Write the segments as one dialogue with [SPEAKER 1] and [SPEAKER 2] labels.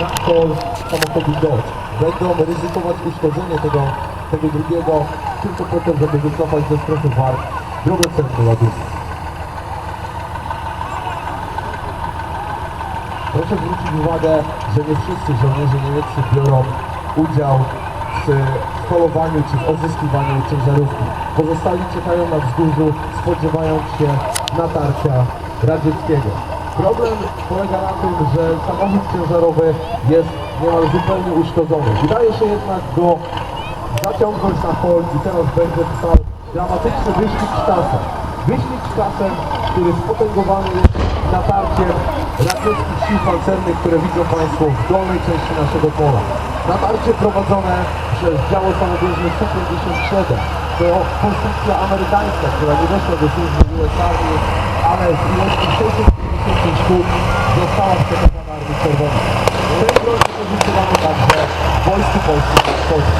[SPEAKER 1] na kol samochodu Dodge. Będą ryzykować uszkodzenie tego, tego drugiego tylko po to, żeby wycofać ze strefy walk drogocenne ładunki. Proszę zwrócić uwagę, że nie wszyscy żołnierze niemieccy biorą udział w skolowaniu czy w odzyskiwaniu ciężarówki. Pozostali czekają na wzgórzu, spodziewając się natarcia radzieckiego. Problem polega na tym, że samochód ciężarowy jest niemal zupełnie uszkodzony. Udaje się jednak go zaciągnąć na hol i teraz będzie trwał dramatyczny wyścig z czasem. Wyścig z czasem, który spotęgowany jest natarciem radzieckich sił pancernych, które widzą Państwo w dolnej części naszego pola. Natarcie prowadzone przez działo samobieżne Su-57. To konstrukcja amerykańska, która nie weszła do służby w USA, ale z ilości 650 sztuk została przekazana Armii Czerwonej. Ten broń wykorzystywany także w Wojsku Polskim na wschodzie.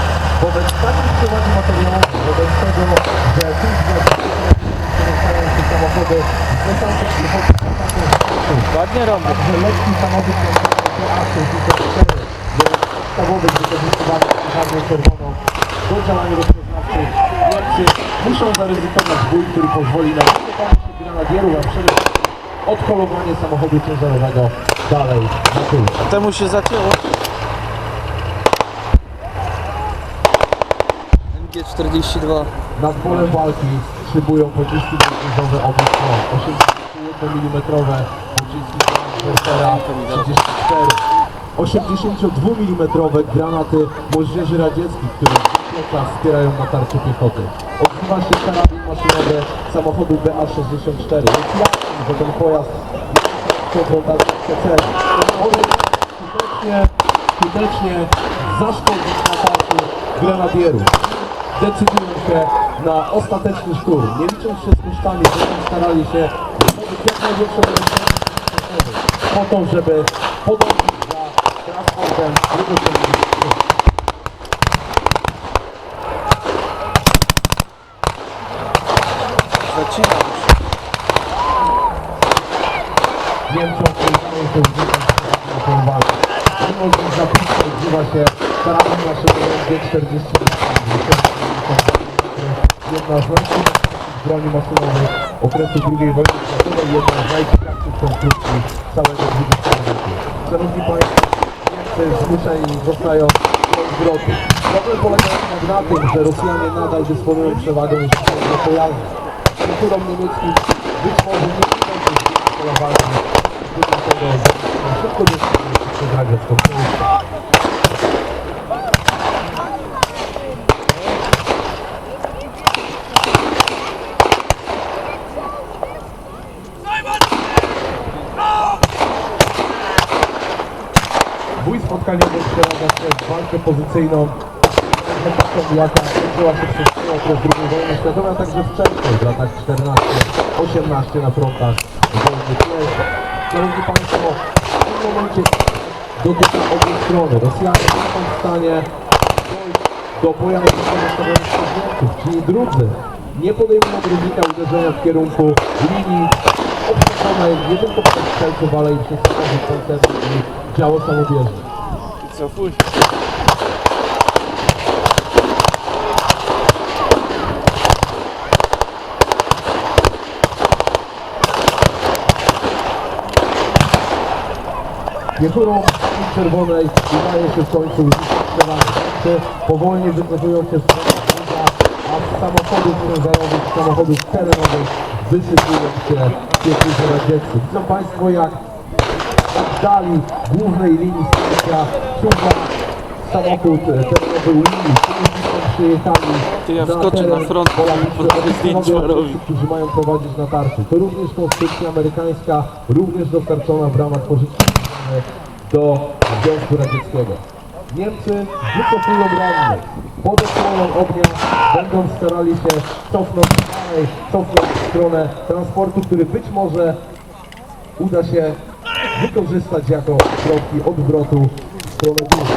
[SPEAKER 1] Wobec takich przewagi materiałów, wobec tego, że tych dostają się samochody z desantem przychodzi
[SPEAKER 2] Ładnie robię.
[SPEAKER 1] Także lekki samochód A64 jest podstawowy wykorzystywany przez Armię Czerwoną do działań rozpoznawczych. Muszą zaryzykować bój, który pozwoli na wycofanie się a przede wszystkim odkolowanie samochodu ciężarowego dalej na tył.
[SPEAKER 2] Temu się zacięło. MG42.
[SPEAKER 1] Nad polem walki szybują pociski brązowe obu stron. 81 mm pociski Wertera 34. 82 mm granaty moździerzy radzieckich, które w plecach wspierają natarcie piechoty. Odzywa się karabin maszynowy samochodu BA-64. Jest jasne, że ten pojazd jest konfrontacyjny cel. Samochody skutecznie, skutecznie zaszkodzić natarciu grenadierów decydują się na ostateczny szturm. Nie licząc się z kosztami, będą starali się zdobyć jak największą po to, żeby podążyć za transportem drugocennych
[SPEAKER 2] Zacinam.
[SPEAKER 1] Niemcom udało się uzyskać na tą walkę. Mimo że zapisu odzywa się karabin naszego G40 jedna z najciekawszych broni maszynowych okresu II wojny światowej, jedna z najciekawszych konstrukcji całego XX wieku. Szanowni Państwo, Niemcy zmuszeni zostają do zwrotu. Problem polega jednak na tym, że Rosjanie nadal dysponują przewagą jeśli chodzi o. Kulturą niemieckim być może nie uda się zbić pola walki, Mimo tego, że szybko się przegrać w połówkę. Bój spotkaniowy przeradza się w walkę pozycyjną, jaka toczyła się przez II wojny światowej, a także wcześniej, w latach 14-18 na frontach wojny pierwszej. Szanowni Państwo, w tym momencie dotyka obu strony. Rosjanie nie są w stanie dojść do pojazdów pozostawionych przez Niemców, czyli drudzy nie podejmują ryzyka uderzenia w kierunku linii obsadzonej nie tylko przez strzelców, ale i przez samochód pancerny i działo samobieżne.
[SPEAKER 2] Cofuj.
[SPEAKER 1] Wiechurą Armii Czerwonej udaje się w końcu uzyskać powolnie wycofują się z a z samochodów ciężarowych, z samochodów terenowych wysypują się piechurzy radzieccy. Widzą Państwo jak w dali głównej linii wsparcia czuwa samochód terenowy Willy, którzy przyjechali
[SPEAKER 2] Ty, ja
[SPEAKER 1] na
[SPEAKER 2] wskoczę
[SPEAKER 1] teren
[SPEAKER 2] na front, robić.
[SPEAKER 1] którzy mają prowadzić natarcie. To również konstrukcja amerykańska, również dostarczona w ramach pożyczki do Związku Radzieckiego. Niemcy wycofują rannych, pod osłoną ognia będą starali się cofnąć dalej, cofnąć w stronę transportu, który być może uda się wykorzystać jako środki odwrotu w stronę.